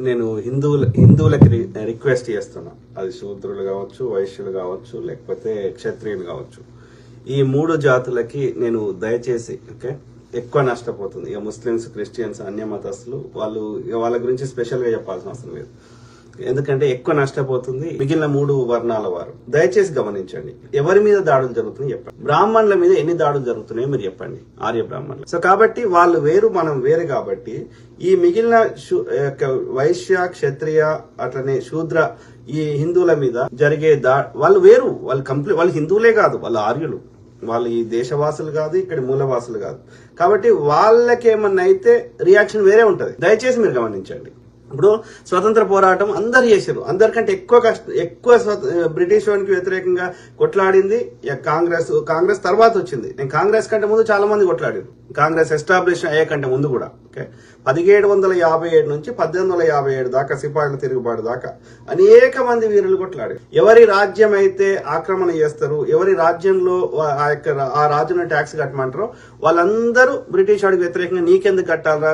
నేను హిందువుల హిందువులకి రి- రిక్వెస్ట్ చేస్తున్నా. అది శూద్రులు కావచ్చు వైశ్యులు కావచ్చు లేకపోతే క్షత్రియులు కావచ్చు. ఈ మూడు జాతులకి నేను దయచేసి ఓకే ఎక్కువ నష్టపోతుంది. ఇక ముస్లిమ్స్ క్రిస్టియన్స్ అన్య మతస్థులు వాళ్ళు ఇక వాళ్ళ గురించి స్పెషల్గా చెప్పాల్సిన అవసరం లేదు. ఎందుకంటే ఎక్కువ నష్టపోతుంది. మిగిలిన మూడు వర్ణాల వారు. దయచేసి గమనించండి. ఎవరి మీద దాడులు జరుగుతున్నాయి చెప్పండి. బ్రాహ్మణుల మీద ఎన్ని దాడులు జరుగుతున్నాయో మీరు చెప్పండి. ఆర్య బ్రాహ్మణులు. సో కాబట్టి వాళ్ళు వేరు మనం వేరు కాబట్టి ఈ మిగిలిన యొక్క వైశ్య క్షత్రియ అట్లనే శూద్ర ఈ హిందువుల మీద జరిగే దా వాళ్ళు వేరు. వాళ్ళు కంప్లీట్ వాళ్ళు హిందువులే కాదు. వాళ్ళు ఆర్యులు. వాళ్ళు ఈ దేశవాసులు కాదు ఇక్కడ మూలవాసులు కాదు. కాబట్టి వాళ్ళకి ఏమన్నా అయితే రియాక్షన్ వేరే ఉంటది. దయచేసి మీరు గమనించండి. ఇప్పుడు స్వతంత్ర పోరాటం అందరు చేశారు. అందరికంటే ఎక్కువ కష్ట ఎక్కువ బ్రిటిష్ వానికి వ్యతిరేకంగా కొట్లాడింది కాంగ్రెస్ కాంగ్రెస్ తర్వాత వచ్చింది. నేను కాంగ్రెస్ కంటే ముందు చాలా మంది కొట్లాడారు. కాంగ్రెస్ ఎస్టాబ్లిష్ అయ్యే కంటే ముందు కూడా ఓకే? పదిహేడు వందల యాభై ఏడు నుంచి పద్దెనిమిది వందల యాభై ఏడు దాకా సిపాయిల తిరుగుబాటు దాకా అనేక మంది వీరులు కొట్లాడారు. ఎవరి రాజ్యం అయితే ఆక్రమణ చేస్తారు ఎవరి రాజ్యంలో ఆ యొక్క ఆ రాజును ట్యాక్స్ కట్టమంటారో వాళ్ళందరూ బ్రిటిష్ వాడికి వ్యతిరేకంగా నీకెందుకు కట్టాలా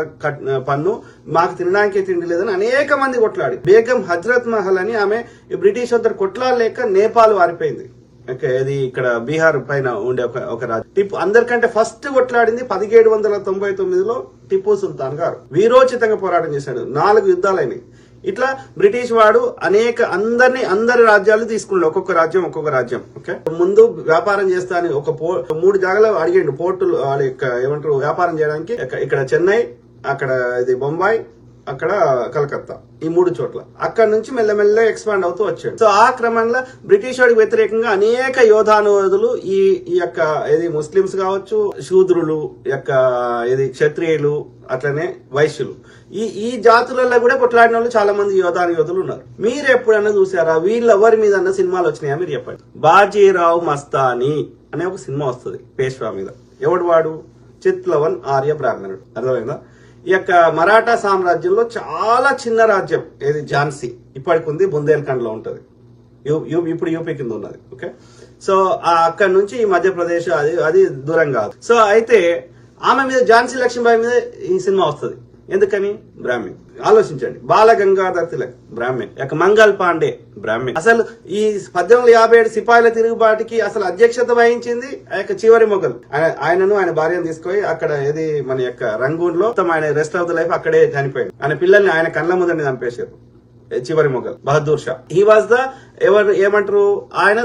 పన్ను? మాకు తినడానికి తిండి లేదని అనేక మంది కొట్లాడి బేగం హజ్రత్ మహల్ అని ఆమె బ్రిటిష్ వద్ద కొట్లాడలేక నేపాల్ వారిపోయింది. ఓకే ఇది ఇక్కడ బీహార్ పైన ఉండే ఒక ఒక రాజు టిప్పు. అందరికంటే ఫస్ట్ కొట్లాడింది పదిహేడు వందల తొంభై తొమ్మిదిలో టిప్పు సుల్తాన్ గారు. వీరోచితంగా పోరాటం చేశాడు. నాలుగు యుద్ధాలైనవి ఇట్లా బ్రిటిష్ వాడు అనేక అందరిని అందరి రాజ్యాలు తీసుకున్నాడు. ఒక్కొక్క రాజ్యం ఒక్కొక్క రాజ్యం. ఓకే? ముందు వ్యాపారం చేస్తా అని ఒక పో మూడు జాగాలు అడిగిండు. పోర్టులు వాళ్ళ యొక్క ఏమంటారు వ్యాపారం చేయడానికి. ఇక్కడ చెన్నై అక్కడ ఇది బొంబాయి అక్కడ కలకత్తా ఈ మూడు చోట్ల. అక్కడ నుంచి మెల్లమెల్లగా ఎక్స్పాండ్ అవుతూ వచ్చాడు. సో ఆ క్రమంలో బ్రిటిష్ వాడికి వ్యతిరేకంగా అనేక యోధానువాదులు ఈ ఈ యొక్క ఇది ముస్లిమ్స్ కావచ్చు శూద్రులు ఈ యొక్క ఇది క్షత్రియులు అట్లనే వైశ్యులు. ఈ ఈ జాతులలో కూడా కొట్లాడిన వాళ్ళు చాలా మంది యోధాను ఉన్నారు. మీరు ఎప్పుడన్నా చూసారా? వీళ్ళు ఎవరి మీద అన్న సినిమాలు వచ్చినాయా? మీరు చెప్పండి. బాజీరావు మస్తానీ అనే ఒక సినిమా వస్తుంది పేష్వా మీద. ఎవడు వాడు? చిత్లవన్ ఆర్య బ్రాహ్మణుడు. అర్థమైందా? ఈ యొక్క మరాఠా సామ్రాజ్యంలో చాలా చిన్న రాజ్యం. ఏది? ఝాన్సీ. ఇప్పటికి ఉంది బుందేల్ఖండ్లో ఉంటుంది. యూ- యూ- ఇప్పుడు యూపీ కింద ఉన్నది. ఓకే? సో అక్కడ నుంచి ఈ మధ్యప్రదేశ్ అది అది దూరం కాదు. సో అయితే ఆమె మీద ఝాన్సీ లక్ష్మీబాయి మీద ఈ సినిమా వస్తుంది. ఎందుకని? బ్రాహ్మణ్. ఆలోచించండి. బాలగంగాధర్ తిలక్ బ్రాహ్మణ్. యొక్క మంగల్ పాండే బ్రాహ్మణ్. అసలు ఈ పద్దెనిమిది యాభై ఏడు సిపాయిల తిరుగుబాటుకి అసలు అధ్యక్షత వహించింది ఆ యొక్క చివరి మొగలు ఆయన- ఆయనను ఆయన భార్యను తీసుకొని అక్కడ ఏది మన యొక్క రంగూన్లో మొత్తం ఆయన రెస్ట్ ఆఫ్ ద లైఫ్ అక్కడే చనిపోయింది. ఆయన పిల్లల్ని ఆయన కళ్ళ ముందని చంపేశారు. చివరి Mughal Bahadur Shah. He was the ఎవరు ఏమంటారు? ఆయన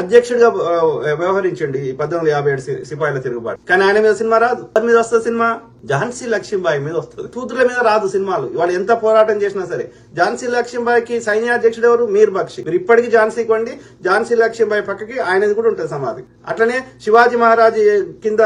అధ్యక్షుడిగా వ్యవహరించండి పద్దెనిమిది యాభై ఏడు సిపాయిల తిరుగుబాటు. కానీ ఆయన మీద సినిమా రాదు. ఎవరి మీద వస్తుంది సినిమా? ఝాన్సీ లక్ష్మీబాయి మీద వస్తుంది. శూద్రుల మీద రాదు సినిమాలు. వాళ్ళు ఎంత పోరాటం చేసినా సరే. ఝాన్సీ లక్ష్మీబాయికి సైన్యాధ్యక్షుడు ఎవరు? మీర్ బక్షి. మీరు ఇప్పటికీ ఝాన్సీకి వండి ఝాన్సీ లక్ష్మీబాయి పక్కకి ఆయనది కూడా ఉంటుంది సమాధి. అట్లనే శివాజీ మహారాజ్ కింద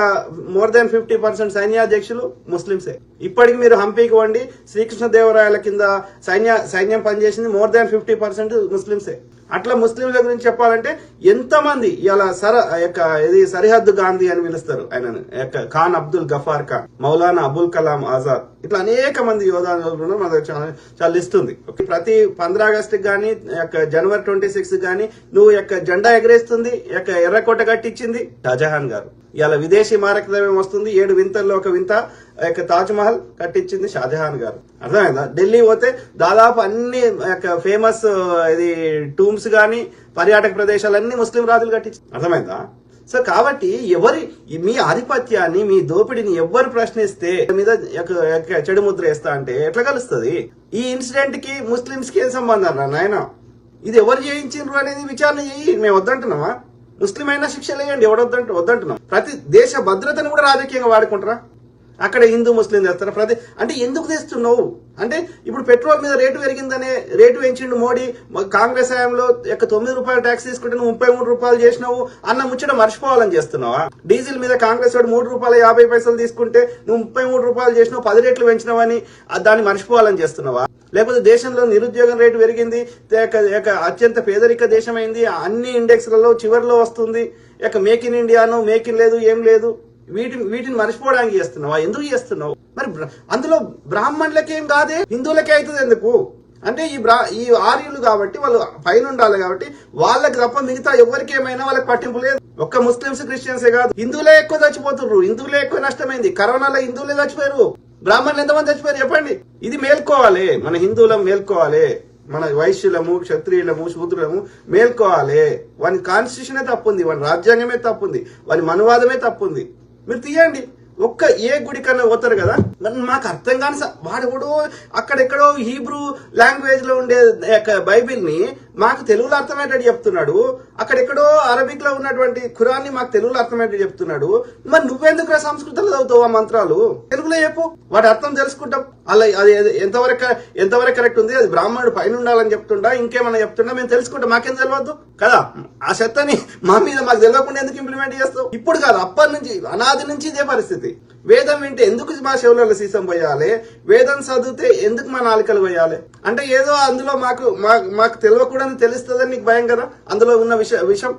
మోర్ దాన్ ఫిఫ్టీ పర్సెంట్ సైన్యాధ్యక్షులు ముస్లింసే ఇప్పటికి మీరు హంపీకి వండి శ్రీకృష్ణదేవరాయల కింద సైన్య సైన్యం పనిచేసింది మోర్ దాన్ ఫిఫ్టీ పర్సెంట్ ముస్లింసే అట్లా ముస్లింల గురించి చెప్పాలంటే ఎంతమంది ఇలా సర యొక్క ఇది సరిహద్దు గాంధీ అని పిలుస్తారు. ఆయన యొక్క ఖాన్ అబ్దుల్ గఫార్ ఖాన్ మౌలానా అబుల్ కలాం ఆజాద్. ఇట్లా అనేక మంది యోధాలు ఉన్నారు మన చాలా చాలా లిస్ట్ ఉంది. ఓకే, ప్రతి పంద్రా ఆగస్ట్ కానీ యొక్క జనవరి ట్వంటీ సిక్స్ కానీ నువ్వు యొక్క జెండా ఎగరేస్తుంది యొక్క ఎర్రకోట కట్టించింది షాజహాన్ గారు. ఇలా విదేశీ మారక ద్రవ్యం వస్తుంది. ఏడు వింతల్లో ఒక వింత యొక్క తాజ్ మహల్ కట్టించింది షాజహాన్ గారు. అర్థమైందా? ఢిల్లీ పోతే దాదాపు అన్ని యొక్క ఫేమస్ ఇది టూమ్స్ కానీ పర్యాటక ప్రదేశాలన్నీ ముస్లిం రాజులు కట్టించారు అర్థమైందా? సో కాబట్టి ఎవరి మీ ఆధిపత్యాన్ని మీ దోపిడిని ఎవరు ప్రశ్నిస్తే మీద యొక్క- చెడు ముద్ర వేస్తా అంటే ఎట్లా కలుస్తుంది? ఈ ఇన్సిడెంట్కి ముస్లింస్కి ఏం సంబంధం రా నాయన? ఇది ఎవరు చేయించారు అనేది విచారణ చేయి మేము వద్దంటున్నామా? ముస్లిం అయినా శిక్షలు వేయండి ఎవడొద్దంటే వద్దంటున్నాం. ప్రతి దేశ భద్రతను కూడా రాజకీయంగా వాడుకుంటారా? అక్కడ హిందూ ముస్లిం తెస్తారా ప్రతి అంటే ఎందుకు తెస్తున్నావు అంటే ఇప్పుడు పెట్రోల్ మీద రేటు పెరిగిందనే రేటు పెంచిండు మోడీ. కాంగ్రెస్ హయాంలో యొక్క తొమ్మిది రూపాయలు ట్యాక్స్ తీసుకుంటే నువ్వు ముప్పై మూడు రూపాయలు చేసినావు అన్న ముచ్చట మర్చిపోవాలని చేస్తున్నావా? డీజిల్ మీద కాంగ్రెస్ వాడు మూడు రూపాయల యాభై పైసలు తీసుకుంటే నువ్వు ముప్పై మూడు రూపాయలు చేసినావు పది రేట్లు పెంచినావని దాన్ని మర్చిపోవాలని చేస్తున్నావా? లేకపోతే దేశంలో నిరుద్యోగం రేటు పెరిగింది అత్యంత పేదరిక దేశమైంది అన్ని ఇండెక్స్లలో చివరిలో వస్తుంది. ఇక మేక్ ఇన్ ఇండియాను మేక్ ఇన్ లేదు ఏం లేదు. వీటిని వీటిని మర్చిపోవడానికి చేస్తున్నావా? ఎందుకు చేస్తున్నావు? మరి అందులో బ్రాహ్మణులకేం కాదే? హిందువులకే అవుతుంది ఎందుకు? అంటే ఈ బ్రా ఈ ఆర్యులు కాబట్టి వాళ్ళు పైన ఉండాలి కాబట్టి వాళ్ళకి తప్ప మిగతా ఎవరికి ఏమైనా వాళ్ళకి పట్టింపు లేదు. ఒక్క ముస్లిమ్స్ క్రిస్టియన్సే కాదు. హిందువులే ఎక్కువ చచ్చిపోతున్నారు హిందువులే ఎక్కువ నష్టమైంది. కరోనాలో హిందువులే చచ్చిపోయారు. బ్రాహ్మణులు ఎంతమంది చచ్చిపోయారు చెప్పండి. ఇది మేల్కోవాలి. మన హిందువులం మేల్కోవాలి. మన వైశ్యులము క్షత్రియులము శూద్రులము మేల్కోవాలి. వాని కాన్స్టిట్యూషనే తప్పుంది. వాని రాజ్యాంగమే తప్పుంది. వాని మనువాదమే తప్పుంది. మీరు తీయండి. ఒక్క ఏ గుడి కన్నా పోతారు కదా? మరి మాకు అర్థం కాని వాడు కూడా అక్కడెక్కడో హీబ్రూ లాంగ్వేజ్లో ఉండే యొక్క బైబిల్ని మాకు తెలుగులో అర్థమయ్యేటట్టు చెప్తున్నాడు. అక్కడెక్కడో అరబిక్లో ఉన్నటువంటి ఖురాన్ని మాకు తెలుగులో అర్థమయ్యేటట్టు చెప్తున్నాడు. మరి నువ్వెందుకు రా సంస్కృతంలో చదువుతావు ఆ మంత్రాలు? తెలుగులో చెప్పు. వాటి అర్థం తెలుసుకుంటాం. అలా అది ఎంతవరకు ఎంతవరకు కరెక్ట్ ఉంది? అది బ్రాహ్మణుడు పైన ఉండాలని చెప్తుండా ఇంకేమైనా చెప్తుండా? మేము తెలుసుకుంటాం. మాకేం తెలియదు కదా? ఆ చెత్తని మా మీద మాకు తెలియకుండా ఎందుకు ఇంప్లిమెంట్ చేస్తావు? ఇప్పుడు కాదు అప్పటి నుంచి అనాది నుంచి ఇదే పరిస్థితి. వేదం వింటే ఎందుకు మా చెవులలో సీసం పోయాలి? వేదం చదివితే ఎందుకు మా నాలుకలు పోయాలి? అంటే ఏదో అందులో మాకు మాకు మాకు తెలియకూడదని తెలుస్తుందని నీకు భయం కదా? అందులో ఉన్న విష విషయం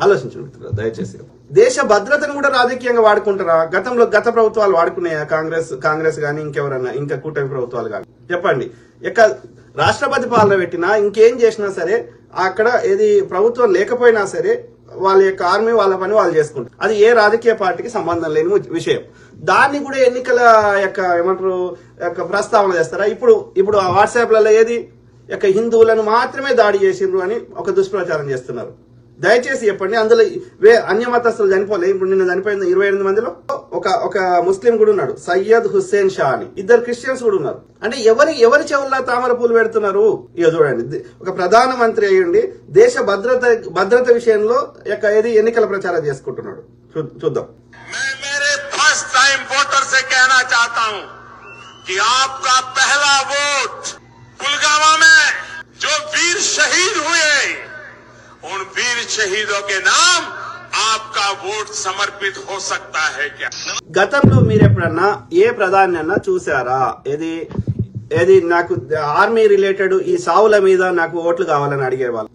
ఆలోచించండి మిత్రులు, దయచేసి. దేశ భద్రతను కూడా రాజకీయంగా వాడుకుంటారా? గతంలో గత ప్రభుత్వాలు వాడుకున్నాయా? కాంగ్రెస్ కాంగ్రెస్ కానీ ఇంకెవరన్నా? ఇంకా కూటమి ప్రభుత్వాలు కానీ చెప్పండి. ఇక రాష్ట్రపతి పాలన పెట్టినా ఇంకేం చేసినా సరే అక్కడ ఏది ప్రభుత్వం లేకపోయినా సరే వాళ్ళ యొక్క ఆర్మీ వాళ్ళ పని వాళ్ళు చేసుకుంటారు. అది ఏ రాజకీయ పార్టీకి సంబంధం లేని విషయం. దాన్ని కూడా ఎన్నికల యొక్క ఏమంటారు యొక్క ప్రస్తావన చేస్తారా? ఇప్పుడు ఇప్పుడు ఆ వాట్సాప్లలో ఏది యొక్క హిందువులను మాత్రమే దాడి చేసిండ్రు అని ఒక దుష్ప్రచారం చేస్తున్నారు దయచేసి చెప్పండి అందులో వే అన్య మతస్థులు చనిపోలే ఇప్పుడు నిన్న చనిపోయింది ఇరవై ఎనిమిది మందిలో ఒక ఒక ముస్లిం కూడా ఉన్నాడు సయ్యద్ హుస్సేన్ షా అని ఇద్దరు క్రిస్టియన్స్ కూడా ఉన్నారు అంటే ఎవరి ఎవరి చెవుల్లో తామర పూలు పెడుతున్నారు ఇక చూడండి ది- ఒక ప్రధానమంత్రి అయ్యండి దేశ భద్రత భద్రత విషయంలో యొక్క ఏది ఎన్నికల ప్రచారం చేసుకుంటున్నాడు చూ- చూద్దాం मैं मेरे फर्स्ट टाइम वोटर से कहना चाहता हूं कि आपका पहला वोट पुलगामा में जो वीर शहीद हुए उन वीर शहीदों के नाम आपका वोट समर्पित हो सकता है क्या గతంలో మీరు ఎప్పుడన్నా ఏ ప్రధాని అన్నా చూసారా ఏది ఏది నాకు ఆర్మీ రిలేటెడ్ ఈ సావుల మీద నాకు ఓట్లు కావాలని అడిగేవాళ్ళు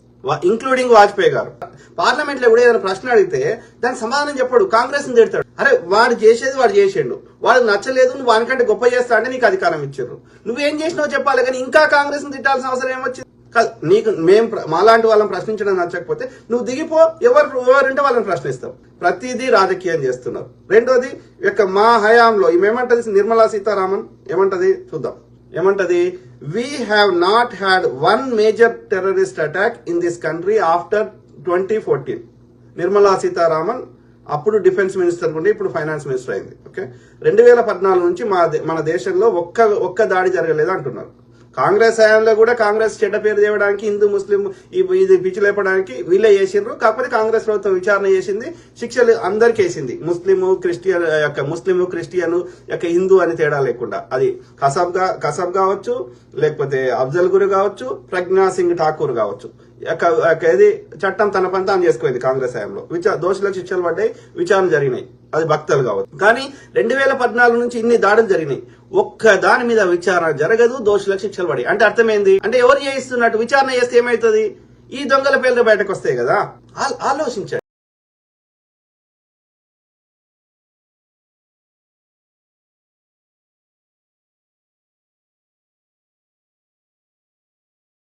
ఇంక్లూడింగ్ వాజ్పేయి గారు. పార్లమెంట్లో కూడా ఏదైనా ప్రశ్న అడిగితే దానికి సమాధానం చెప్పాడు కాంగ్రెస్ని తిడతాడు. అరే వాడు చేసేది వాడు చేసిండు. వాడు నచ్చలేదు నువ్వు వానికంటే గొప్ప చేస్తా అంటే నీకు అధికారం ఇచ్చారు నువ్వేం చేసినావు చెప్పాలి కానీ ఇంకా కాంగ్రెస్ని తిట్టాల్సిన అవసరం ఏమొచ్చింది? కాదు, నీకు మేము మాలాంటి వాళ్ళని ప్రశ్నించడం నచ్చకపోతే నువ్వు దిగిపో ఎవరు ఎవరుంటే వాళ్ళని ప్రశ్నిస్తావు. ప్రతిదీ రాజకీయం చేస్తున్నారు. రెండోది యొక్క మా హయాంలో ఏమంటది నిర్మలా సీతారామన్ ఏమంటది? చూద్దాం. ఏమంటది? We have not had one major terrorist attack in this country after twenty fourteen Nirmala Sitharaman అప్పుడు డిఫెన్స్ మినిస్టర్ ఉండి ఇప్పుడు ఫైనాన్స్ మినిస్టర్ అయింది. ఓకే? రెండు వేల పద్నాలుగు నుంచి మా మన దేశంలో ఒక్క ఒక్క దాడి జరగలేదు అంటున్నారు కాంగ్రెస్ హయాంలో కూడా కాంగ్రెస్ చెడ్డ పేరు తేవడానికి హిందూ ముస్లిం ఇది పిచ్చి లేపడానికి వీళ్ళే చేసిండ్రు. కాకపోతే కాంగ్రెస్ ప్రభుత్వం విచారణ చేసింది శిక్షలు అందరికి వేసింది. ముస్లిము క్రిస్టియన్ యొక్క ముస్లిము క్రిస్టియన్ యొక్క హిందూ అని తేడా లేకుండా. అది కసబ్ కసాబ్ కసబ్ కావచ్చు లేకపోతే అఫ్జల్ గురు కావచ్చు ప్రజ్ఞా సింగ్ ఠాకూర్ కావచ్చు. యొక్క ఇది చట్టం తన పని తాను చేసుకుంది కాంగ్రెస్ హయాంలో. విచార దోషులకు శిక్షలు పడ్డాయి విచారణ జరిగినాయి. అది భక్తులు కావచ్చు. కానీ రెండు వేల పద్నాలుగు నుంచి ఇన్ని దాడులు జరిగినాయి. ఒక్క దాని మీద విచారణ జరగదు దోషులకు శిక్షలు పడి అంటే అర్థమైంది? అంటే ఎవరు చేయిస్తున్నట్టు విచారణ చేస్తే ఏమైతుంది? ఈ దొంగల పేర్లు బయటకు వస్తాయి కదా. ఆ- ఆలోచించండి.